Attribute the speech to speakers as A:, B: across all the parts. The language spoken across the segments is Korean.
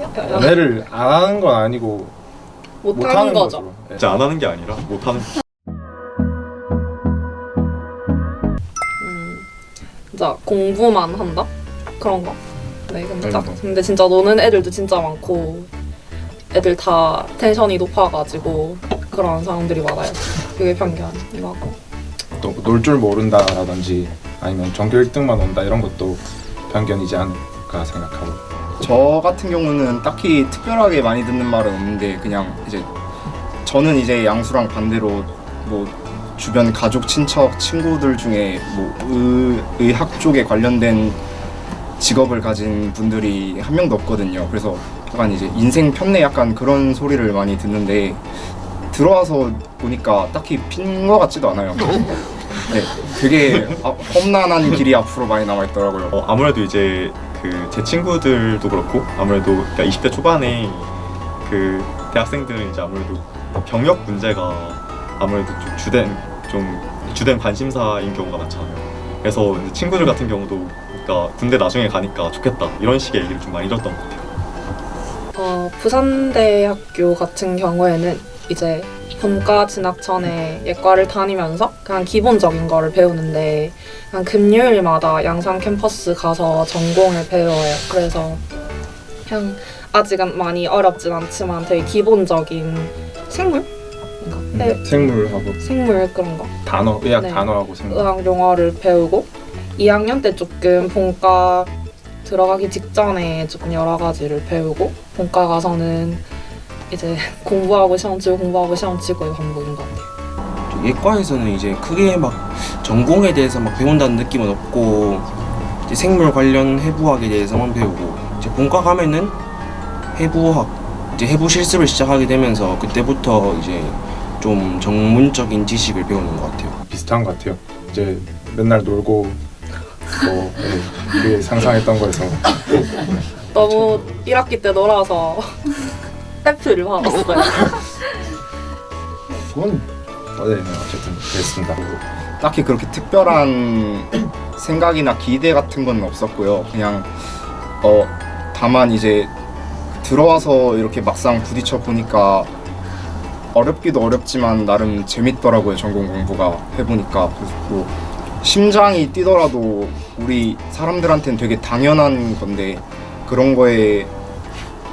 A: 연애를 안 하는 건 아니고
B: 못하는 거죠.
A: 예.
C: 진짜 안 하는 게 아니라 못 하는
B: 음, 진짜 공부만 한다? 그런 거. 네, 근데, 딱,
A: 아이고.
B: 근데 진짜 노는 애들도 진짜 많고 애들 다 텐션이 높아가지고 그런 사람들이 많아요. 그게 편견이고
A: 또 놀 줄 모른다라든지 아니면 전교 1등만 온다 이런 것도 편견이지 않을까 생각하고
D: 저 같은 경우는 딱히 특별하게 많이 듣는 말은 없는데 그냥 이제 저는 이제 양수랑 반대로 뭐 주변 가족 친척 친구들 중에 뭐 의, 의학 쪽에 관련된 직업을 가진 분들이 한 명도 없거든요. 그래서 약간 이제 인생 편내 약간 그런 소리를 많이 듣는데 들어와서 보니까 딱히 핀것 같지도 않아요. 네, 되게 아, 험난한 길이 앞으로 많이 남아 있더라고요.
C: 어, 아무래도 이제 그 제 친구들도 그렇고 아무래도 그러니까 20대 초반에 그 대학생들은 이제 아무래도 경력 문제가 아무래도 좀 주된 좀 주된 관심사인 경우가 많잖아요. 그래서 이제 친구들 같은 경우도 그러니까 군대 나중에 가니까 좋겠다 이런 식의 얘기를 좀 많이 들었던 것 같아요.
B: 어, 부산대학교 같은 경우에는 이제 본과 진학 전에 예과를 다니면서 그냥 기본적인 거를 배우는데 그냥 금요일마다 양산 캠퍼스 가서 전공을 배워요. 그래서 그냥 아직은 많이 어렵진 않지만 되게 기본적인 생물? 뭔가 네,
A: 생물하고
B: 생물 그런 거
A: 단어 의학
B: 네.
A: 단어하고 생물
B: 의학 용어를 배우고 2학년 때 조금 본과 들어가기 직전에 조금 여러 가지를 배우고 본과 가서는 이제 공부하고 시험 치고 공부하고 시험 치고 의 반복인 것 같아요.
E: 예과에서는 이제 크게 막 전공에 대해서 막 배운다는 느낌은 없고 이제 생물 관련 해부학에 대해서만 배우고 이제 본과 가면은 해부학 이제 해부 실습을 시작하게 되면서 그때부터 이제 좀 전문적인 지식을 배우는 것 같아요.
A: 비슷한 것 같아요. 이제 맨날 놀고 뭐 예, 우리 상상했던 거에서
B: 너무 1학기 때 놀아서 F를 받았어요.
A: 그건 어, 네, 네, 어쨌든 그랬습니다.
D: 딱히 그렇게 특별한 생각이나 기대 같은 건 없었고요. 그냥 어 다만 이제 들어와서 이렇게 막상 부딪혀 보니까 어렵기도 어렵지만 나름 재밌더라고요. 전공 공부가 해보니까 뭐 심장이 뛰더라도 우리 사람들한테는 되게 당연한 건데 그런 거에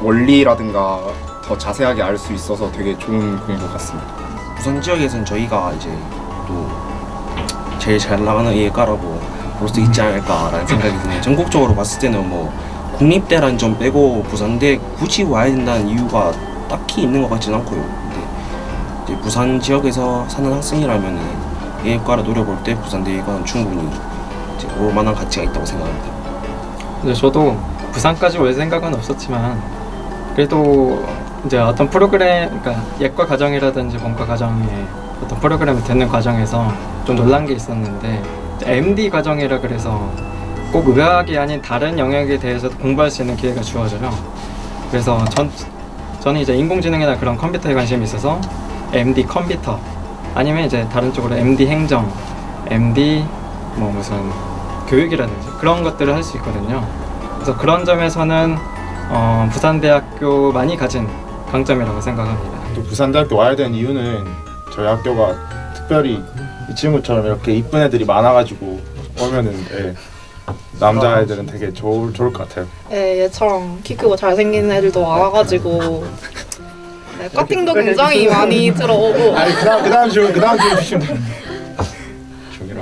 D: 원리라든가 더 자세하게 알 수 있어서 되게 좋은 공부 같습니다.
E: 부산 지역에서는 저희가 이제 또 제일 잘 나가는 예과라고 볼 수 있지 않을까라는 생각이 드네요. 전국적으로 봤을 때는 뭐 국립대란 점 빼고 부산대 굳이 와야 된다는 이유가 딱히 있는 것 같지는 않고요. 근데 이제 부산 지역에서 사는 학생이라면 예과를 노려볼 때 부산대 예과는 충분히 이제 올 만한 가치가 있다고 생각합니다.
F: 근데 저도 부산까지 올 생각은 없었지만 그래도 이제 어떤 프로그램, 그러니까 예과 과정이라든지 본과 과정에 어떤 프로그램을 듣는 과정에서 좀 놀란 게 있었는데 MD 과정이라 그래서 꼭 의학이 아닌 다른 영역에 대해서도 공부할 수 있는 기회가 주어져요. 그래서 전 저는 이제 인공지능이나 그런 컴퓨터에 관심이 있어서 MD 컴퓨터 아니면 이제 다른 쪽으로 MD 행정, MD 뭐 무슨 교육이라든지 그런 것들을 할 수 있거든요. 그래서 그런 점에서는 어, 부산대학교 많이 가진 강점이라고 생각합니다.
A: 또 부산대학교 와야 되는 이유는 저희 학교가 특별히 이 친구처럼 이렇게 이쁜 애들이 많아가지고 오면은 예, 남자 애들은 되게 좋을 좋을 것 같아요.
B: 예, 얘처럼 키 크고 잘생긴 애들도 와가지고 네, 커팅도 굉장히 많이 들어오고
A: 아니 그다음 그다음 질문 그다음 질문 주시면 돼요. 중이라.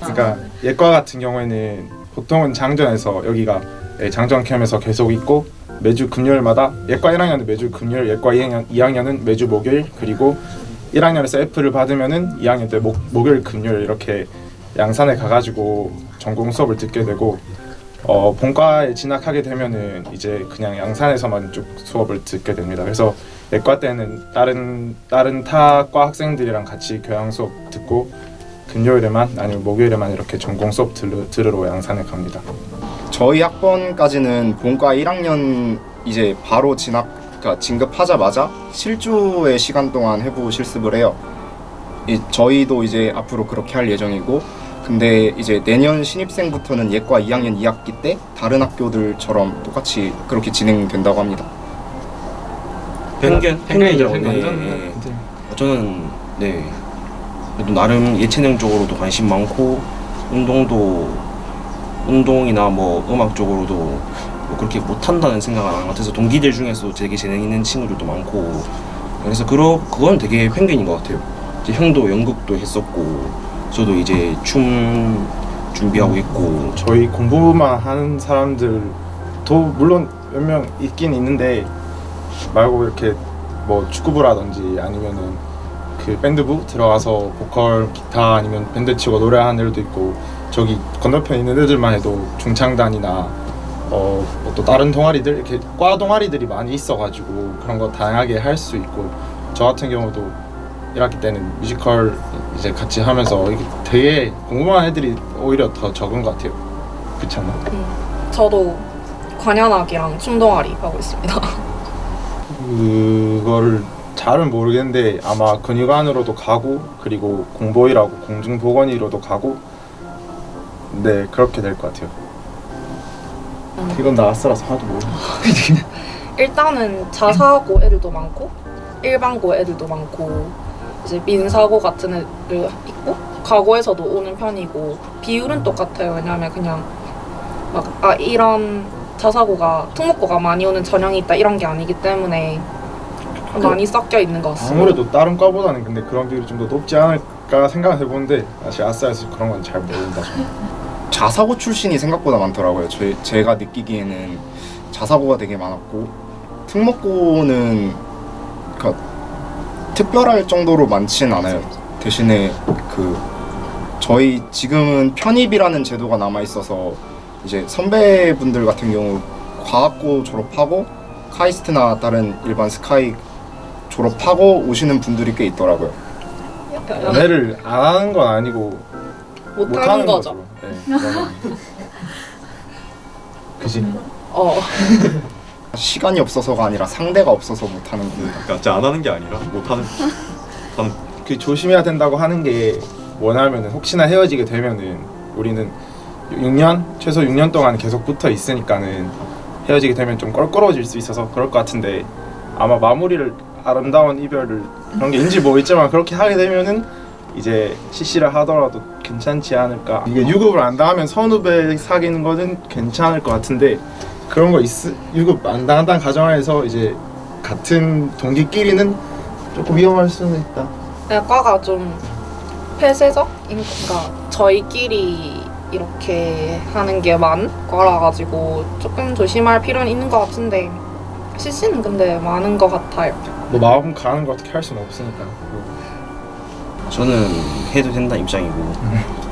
A: 그러니까 예과 같은 경우에는 보통은 장전에서 여기가 예, 장전 캠에서 계속 있고 매주 금요일마다 예과 1학년은 매주 금요일, 예과 2학년 2학년은 매주 목요일 그리고 1학년에서 F를 받으면은 2학년 때 목, 목요일, 금요일 이렇게 양산에 가가지고 전공 수업을 듣게 되고 어, 본과에 진학하게 되면은 이제 그냥 양산에서만 쭉 수업을 듣게 됩니다. 그래서 예과 때는 다른 다른 타과 학생들이랑 같이 교양 수업 듣고 금요일에만 아니면 목요일에만 이렇게 전공 수업 들으, 들으러 양산에 갑니다.
D: 저희 학번까지는 본과 1학년 이제 바로 진학 그러니까 진급하자마자 실주의 시간 동안 해부 실습을 해요. 이, 저희도 이제 앞으로 그렇게 할 예정이고 근데 이제 내년 신입생부터는 예과 2학년 2학기 때 다른 학교들처럼 똑같이 그렇게 진행된다고 합니다.
E: 편견
F: 편견이죠.
E: 편견이라고 네,
F: 완전
E: 네.
F: 이제
E: 저는 네 그래도 나름 예체능 쪽으로도 관심 많고 운동도 운동이나 뭐 음악 쪽으로도 뭐 그렇게 못한다는 생각은 안 같아서 동기들 중에서도 되게 재능 있는 친구들도 많고 그래서 그러 그건 되게 편견인 것 같아요. 이제 형도 연극도 했었고 저도 이제 춤 준비하고 있고
A: 저희 공부만 하는 사람들도 물론 몇 명 있긴 있는데 말고 이렇게 뭐 축구부라든지 아니면은 그 밴드부 들어가서 보컬, 기타 아니면 밴드 치고 노래하는 애들도 있고 저기 건너편에 있는 애들만 해도 중창단이나 어, 뭐또 다른 동아리들 이렇게 과 동아리들이 많이 있어가지고 그런 거 다양하게 할 수 있고 저 같은 경우도 1학기 때는 뮤지컬 이제 같이 하면서 이게 되게 공부만 애들이 오히려 더 적은 것 같아요. 그렇지 않나?
B: 저도 관현악이랑 춤동아리 하고 있습니다.
A: 그거를 잘은 모르겠는데 아마 근육안으로도 가고 그리고 공보이라고 공중보건이로도 가고 네 그렇게 될 것 같아요. 이건 나 아싸라서 하나도 모르.
B: 일단은 자사고 애들도 많고 일반고 애들도 많고 이제 민사고 같은 애들 있고 과고에서도 오는 편이고 비율은 똑같아요. 왜냐하면 그냥 막 아 이런 자사고가 특목고가 많이 오는 전형이 있다 이런 게 아니기 때문에 많이 섞여 있는 것 같습니다.
A: 아무래도 다른 과보다는 근데 그런 비율이 좀 더 높지 않을까 생각을 해보는데 사실 아싸에서 그런 건 잘 모른다. 저는.
D: 자사고 출신이 생각보다 많더라고요. 제, 제가 느끼기에는 자사고가 되게 많았고 특목고는 그러니까 특별할 정도로 많지는 않아요. 대신에 그 저희 지금은 편입이라는 제도가 남아 있어서 이제 선배분들 같은 경우 과학고 졸업하고 카이스트나 다른 일반 스카이 졸업하고 오시는 분들이 꽤 있더라고요.
A: 연애를 안 하는 건 아니고
B: 못하는 거죠.
A: 네. 그지?
B: 어.
D: 시간이 없어서가 아니라 상대가 없어서 못하는 겁니다.
C: 그러니까 진짜 안 하는 게 아니라 못 하는 하는
A: 그 조심해야 된다고 하는 게 뭐냐면은 혹시나 헤어지게 되면은 우리는 6년 최소 6년 동안 계속 붙어 있으니까는 헤어지게 되면 좀 껄끄러워질 수 있어서 그럴 것 같은데 아마 마무리를 아름다운 이별을 그런 게 인지 모르겠지만 그렇게 하게 되면은 이제 CC를 하더라도 괜찮지 않을까 이게 유급을 안 당하면 선후배 사귀는 거는 괜찮을 것 같은데 그런 거 있, 유급 안 당한다는 가정하에서 이제 같은 동기끼리는 조금 위험할 수는 있다
B: 그냥 과가 좀 폐쇄적? 그러니까 저희끼리 이렇게 하는 게 많은 과라 가지고 조금 조심할 필요는 있는 것 같은데 CC는 근데 많은 것 같아요.
A: 뭐 마음 가는 거 어떻게 할 수는 없으니까
E: 저는 해도 된다 입장이고.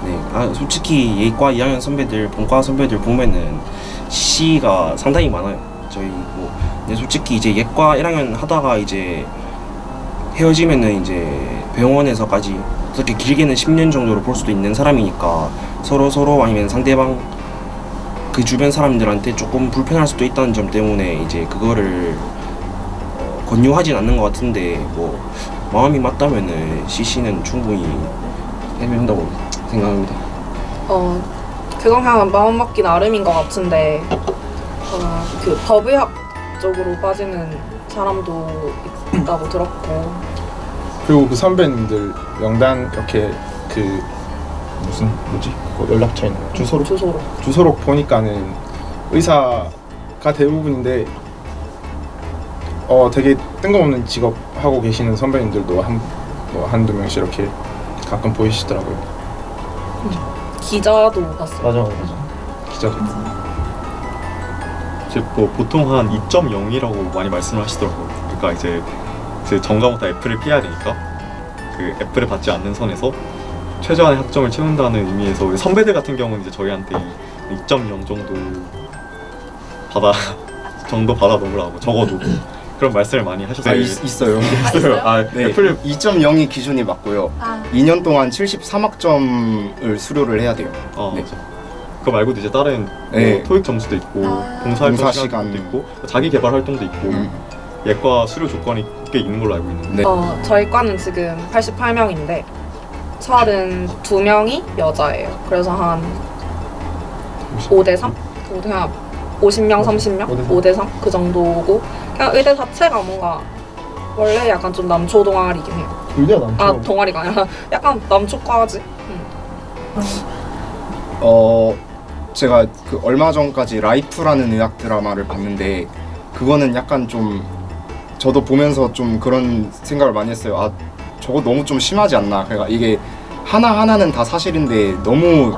E: 네, 아, 솔직히 예과 2학년 선배들 본과 선배들 보면은 C가 상당히 많아요. 저희 뭐 근데 솔직히 이제 예과 1학년 하다가 이제 헤어지면은 이제 병원에서까지 어떻게 길게는 10년 정도로 볼 수도 있는 사람이니까 서로 서로 아니면 상대방 그 주변 사람들한테 조금 불편할 수도 있다는 점 때문에 이제 그거를 어, 권유하진 않는 것 같은데 뭐 마음이 맞다면은 CC는 충분히 해도 된다고 생각합니다.
B: 어 그건 그냥 마음 먹기 나름인 것 같은데 어, 그 법의학 쪽으로 빠지는 사람도 있다고 들었고.
A: 그리고 그 선배님들 명단 이렇게 그 무슨 뭐지? 그거 연락처 있는 거 주소로
B: 주소로
A: 주소로 보니까는 의사가 대부분인데 어 되게 뜬금없는 직업 하고 계시는 선배님들도 한 뭐 한두 명씩 이렇게 가끔 보이시더라고요
B: 기자도 봤어요.
A: 맞아 맞아 기자도.
C: 이제 뭐 보통 한 2.0이라고 많이 말씀을 하시더라고요. 그러니까 이제 그 전과부터 F를 피해야 되니까 그 F를 받지 않는 선에서 최저한의 학점을 채운다는 의미에서 우리 선배들 같은 경우는 이제 저희한테 2.0 정도 받아 정도 받아 놓으라고 적어도 그런 말씀을 많이
D: 아,
C: 하셨어요.
D: 있, 있어요.
C: 있어요. 아,
D: 네,
C: F를
D: 2.0이 기준이 맞고요.
G: 아,
D: 2년 동안 73학점을 수료를 해야 돼요.
C: 어,
D: 네.
C: 맞아. 그거 말고도 이제 다른
D: 네.
C: 뭐 토익 점수도 있고
G: 아.
C: 봉사활동
D: 봉사
C: 시간도
D: 시간.
C: 있고 자기 개발 활동도 있고
D: 음.
C: 예과 수료 조건이 꽤 있는 걸로 알고 있는데
D: 네.
B: 어 저희 과는 지금 88명인데 살은 두 명이 여자예요. 그래서 한 5대 3? 그냥 50명, 30명? 5대 3? 그 정도고 그냥 의대 자체가 뭔가 원래 약간 좀 남초 동아리긴 해요.
G: 의대가 남죠.
B: 아 동아리가 아니라 약간 남초과지. 응.
D: 어 제가 그 얼마 전까지 라이프라는 의학 드라마를 봤는데 그거는 약간 좀 저도 보면서 좀 그런 생각을 많이 했어요. 아 저거 너무 좀 심하지 않나. 그러니까 이게 하나 하나는 다 사실인데 너무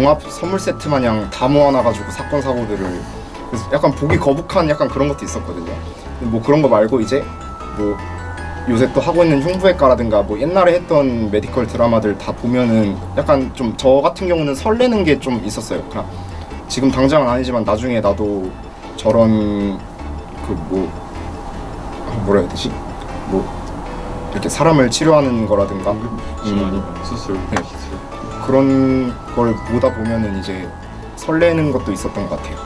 D: 종합 선물 세트 마냥 다 모아놔가지고 사건 사고들을 그래서 약간 보기 거북한 약간 그런 것도 있었거든요. 근데 뭐 그런 거 말고 이제 뭐 요새 또 하고 있는 흉부외과라든가 뭐 옛날에 했던 메디컬 드라마들 다 보면은 약간 좀 저 같은 경우는 설레는 게 좀 있었어요. 그냥 지금 당장은 아니지만 나중에 나도 저런 그 뭐 뭐라 해야 되지? 뭐 이렇게 사람을 치료하는 거라든가
C: 중환이나 수술,
D: 네. 그런 걸 보다 보면은 이제 설레는 것도 있었던 것 같아요.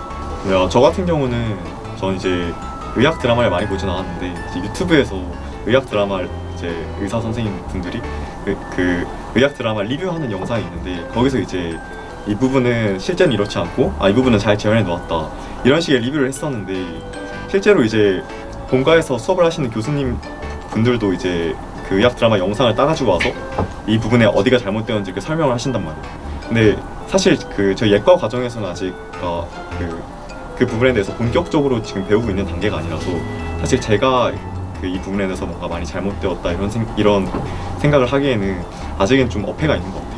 C: 네, 어, 저 같은 경우는 전 이제 의학 드라마를 많이 보진 않았는데 이제 유튜브에서 의학 드라마를 이제 의사 선생님 분들이 그, 그 의학 드라마 리뷰하는 영상이 있는데 거기서 이제 이 부분은 실제는 이렇지 않고 아 이 부분은 잘 재현해 놓았다 이런 식의 리뷰를 했었는데 실제로 이제 본과에서 수업을 하시는 교수님 분들도 이제 그 의학 드라마 영상을 따가지고 와서 이 부분에 어디가 잘못되었는지 설명을 하신단 말이에요. 근데 사실 그 저희 예과 과정에서는 아직 어, 그, 그 부분에 대해서 본격적으로 지금 배우고 있는 단계가 아니라서 사실 제가 그 이 부분에 대해서 뭔가 많이 잘못되었다 이런 생, 이런 생각을 하기에는 아직은 좀 어폐가 있는 것 같아요.